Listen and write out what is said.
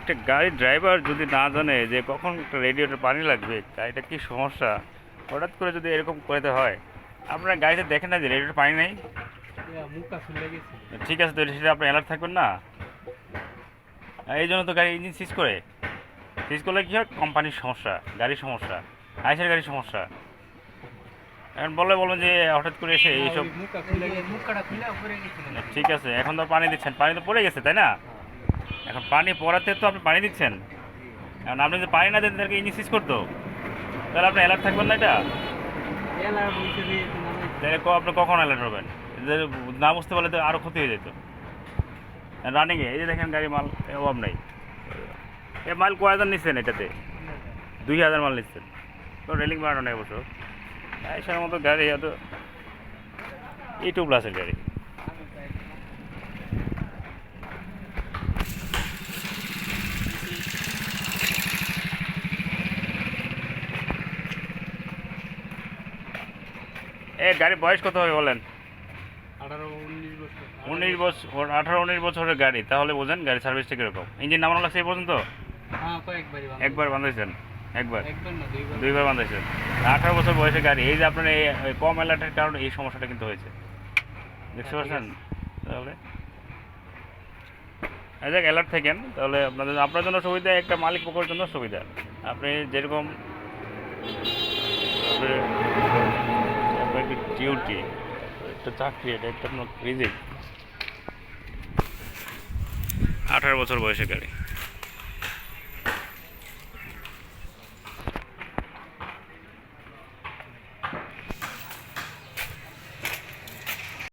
একটা গাড়ির ড্রাইভার যদি না জানে যে কখন একটা রেডিওটার পানি লাগবে গাড়িটা কি সমস্যা? হঠাৎ করে যদি এরকম করতে হয় আপনারা গাড়িতে দেখেন না যে রেডিওটার পানি নেই? মুখটা ফুলে গেছে। ঠিক আছে তো সেটা আপনি অ্যালার্ট থাকবেন না? এই জন্য তো গাড়ি ইঞ্জিন সিজ করে। সিজ করলে কী হয়? কোম্পানির সমস্যা গাড়ির সমস্যা আইসের গাড়ির সমস্যা। এখন বলে বলবেন যে হঠাৎ করে এসে এইসব মুখটা ফুলে গেছে। মুখটা ফুলে পড়ে গেছিল। ঠিক আছে এখন তো পানি দিচ্ছেন পানি তো পড়ে গেছে তাই না? এখন পানি পড়াতে তো আপনি পানি দিচ্ছেন। এখন আপনি যদি পানি না দেন তাদেরকে ইঞ্জিন করতো? তাহলে আপনি অ্যালার্ট থাকবেন না এটা? তাহলে আপনি কখন অ্যালার্ট হবেন? না বুঝতে পারলে তো আরও ক্ষতি হয়ে যেত। রানিংয়ে এই যে দেখেন গাড়ি মাল অভাব নেই। এ মাল কয় হাজার নিচ্ছেন এটাতে? দুই হাজার মাল নিচ্ছেন। তো রেলিং বাড়ানো নেই অবশ্য। এইসবের মতো গাড়ি এত ই টু প্লাসের গাড়ি। এ গাড়ির বয়স কত হবে বলেন? উনিশ বছর। আঠারো উনিশ বছরের গাড়ি তাহলে বোঝেন গাড়ি সার্ভিসটা কীরকম। ইঞ্জিন নামানো লাগছে এই পর্যন্ত? হ্যাঁ। একবার বাঁধাইছেন? একবার? দুইবার। বাঁধাইছেন। আঠারো বছর বয়সের গাড়ি এই যে আপনার এই কম অ্যালার্টের কারণে এই সমস্যাটা কিন্তু হয়েছে। দেখতে পাচ্ছেন? তাহলে? এই দেখ অ্যালার্ট থাকেন তাহলে আপনাদের আপনার জন্য সুবিধা একটা মালিক পক্ষের জন্য সুবিধা। আপনি যেরকম ডিউটি একটা চাকরি এটা একটা রিজিক আঠারো বছর বয়সে গাড়ি।